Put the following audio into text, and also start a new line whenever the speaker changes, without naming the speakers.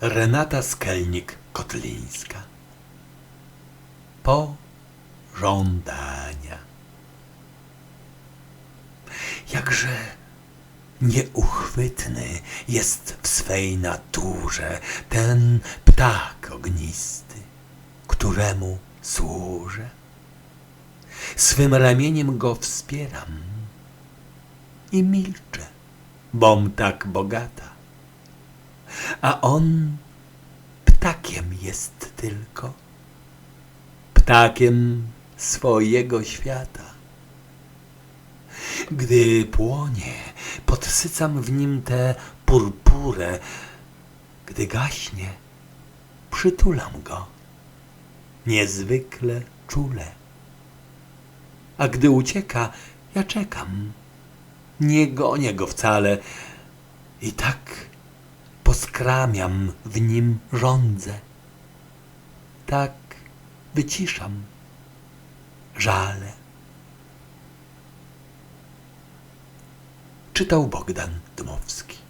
Renata Skelnik-Kotlińska Pożądania Jakże nieuchwytny jest w swej naturze ten ptak ognisty, któremu służę. Swym ramieniem go wspieram i milczę, bom tak bogata. A on ptakiem jest tylko, ptakiem swojego świata. Gdy płonie, podsycam w nim tę purpurę. Gdy gaśnie, przytulam go niezwykle czule. A gdy ucieka, ja czekam. Nie gonię go wcale i tak poskramiam w nim rządzę. Tak wyciszam żale. Czytał Bogdan Dmowski.